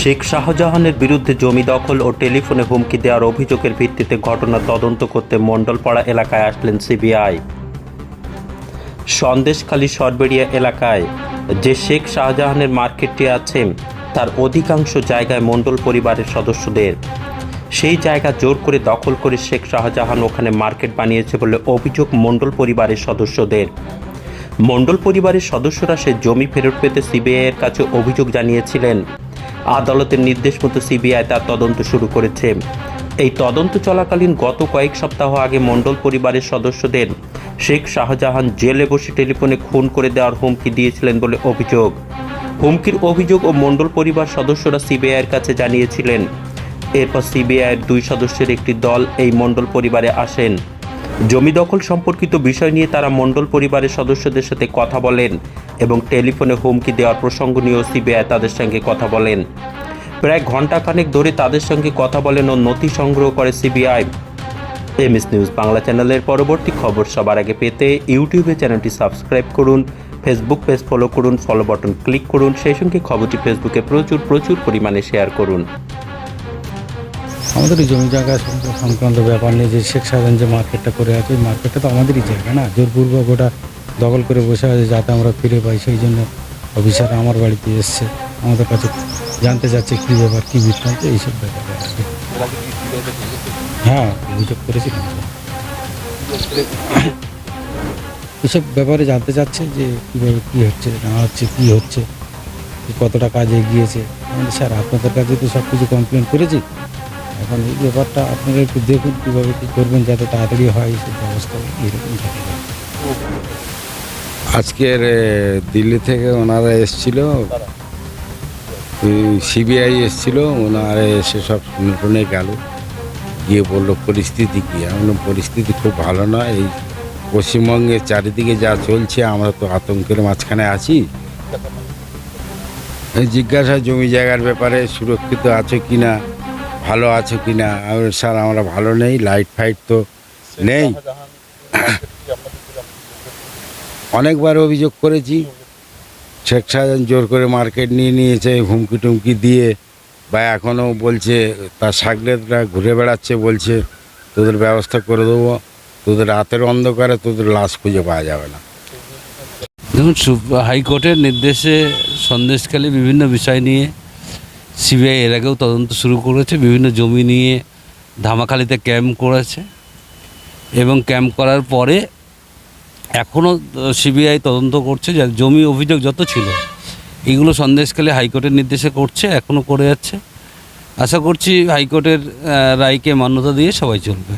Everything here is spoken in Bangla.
শেখ শাহজাহানের বিরুদ্ধে জমি দখল ও টেলিফোনে হুমকি দেওয়ার অভিযোগের ভিত্তিতে ঘটনা তদন্ত করতে মণ্ডলপাড়া এলাকায় আসলেন সিবিআই। সন্দেশখালী সরবেরিয়া এলাকায় যে শেখ শাহজাহানের মার্কেটটি আছে, তার অধিকাংশ জায়গায় মণ্ডল পরিবারের সদস্যদের। সেই জায়গা জোর করে দখল করে শেখ শাহজাহান ওখানে মার্কেট বানিয়েছে বলে অভিযোগ মণ্ডল পরিবারের সদস্যদের। মণ্ডল পরিবারের সদস্যরা সে জমি ফেরত পেতে সিবিআইয়ের কাছে অভিযোগ জানিয়েছিলেন। আদালতের নির্দেশ মতো সিবিআই তার তদন্ত শুরু করেছে। এই তদন্ত চলাকালীন গত কয়েক সপ্তাহ আগে মণ্ডল পরিবারের সদস্যদের শেখ শাহজাহান জেলে বসে টেলিফোনে খুন করে দেওয়ার হুমকি দিয়েছিলেন বলে অভিযোগ। হুমকির অভিযোগ ও মণ্ডল পরিবার সদস্যরা সিবিআইয়ের কাছে জানিয়েছিলেন। এরপর সিবিআইয়ের দুই সদস্যের একটি দল এই মণ্ডল পরিবারে আসেন। জমি দখল সম্পর্কিত বিষয় নিয়ে তারা মণ্ডল পরিবারের সদস্যদের সাথে কথা বলেন এবং টেলিফোনে হুমকি দেওয়ার প্রসঙ্গ নিয়েও সিবিআই তাদের সঙ্গে কথা বলেন। প্রায় ঘণ্টাখানেক ধরে তাদের সঙ্গে কথা বলেন ও নথি সংগ্রহ করে সিবিআই। এমএস নিউজ বাংলা চ্যানেলের পরবর্তী খবর সবার আগে পেতে ইউটিউবে চ্যানেলটি সাবস্ক্রাইব করুন, ফেসবুক পেজ ফলো করুন ফলো বাটন ক্লিক করুন, সেই সঙ্গে খবরটি ফেসবুকে প্রচুর প্রচুর পরিমাণে শেয়ার করুন। আমাদের জমি জায়গা সংক্রান্ত ব্যাপার নিয়ে যে শেখ সাহেব যে মার্কেটটা করে আছে, ওই মার্কেটটা তো আমাদেরই জায়গা না? জোরপূর্বক ওটা দখল করে বসে আছে যাতে আমরা ফিরে পাই, সেই জন্য অফিসার আমার বাড়িতে এসছে। আমাদের কাছে জানতে চাচ্ছে কী ব্যাপার, কী বৃত্তান্ত, এইসব ব্যাপারে। হ্যাঁ অভিযোগ করেছিলাম এসব ব্যাপারে জানতে চাচ্ছে যে কীভাবে কী হচ্ছে, না হচ্ছে, কী হচ্ছে, কতটা কাজ এগিয়েছে। স্যার, আপনাদের কাছে তো সব কিছু কমপ্লেন করেছি। এখন এই ব্যাপারটা আপনারা একটু দেখুন কীভাবে কী করবেন যাতে তাড়াতাড়ি হয় সেই ব্যবস্থা এরকম থাকে। আজকের দিল্লি থেকে ওনারা এসছিল। সিবিআই এসছিল, ওনারা এসে সব শুনে গেল। গিয়ে বলল, পরিস্থিতি কী? আমি পরিস্থিতি খুব ভালো না। এই পশ্চিমবঙ্গের চারিদিকে যা চলছে, আমরা তো আতঙ্কের মাঝখানে আছি। জিজ্ঞাসা জমি জায়গার ব্যাপারে সুরক্ষিত আছে কি না ভালো আছো কি না আমি স্যার আমরা ভালো নেই লাইট ফাইট তো নেই। অনেকবার অভিযোগ করেছি। শেখ শাহজাহান জোর করে মার্কেট নিয়ে নিয়েছে হুমকি টুমকি দিয়ে বা এখনও বলছে তার সাগরেদরা ঘুরে বেড়াচ্ছে বলছে তোদের ব্যবস্থা করে দেবো তোদের রাতের অন্ধকারে তোদের লাশ খুঁজে পাওয়া যাবে না। দেখুন হাইকোর্টের নির্দেশে সন্দেশখালী বিভিন্ন বিষয় নিয়ে সিবিআই এর আগেও তদন্ত শুরু করেছে, বিভিন্ন জমি নিয়ে ধামাখালিতে ক্যাম্প করেছে এবং ক্যাম্প করার পরে এখনও সিবিআই তদন্ত করছে যা জমি অভিযোগ যত ছিল, এগুলো সন্দেশকালে হাইকোর্টের নির্দেশে করছে, এখনও করে যাচ্ছে। আশা করছি হাইকোর্টের রায়কে মান্যতা দিয়ে সবাই চলবে।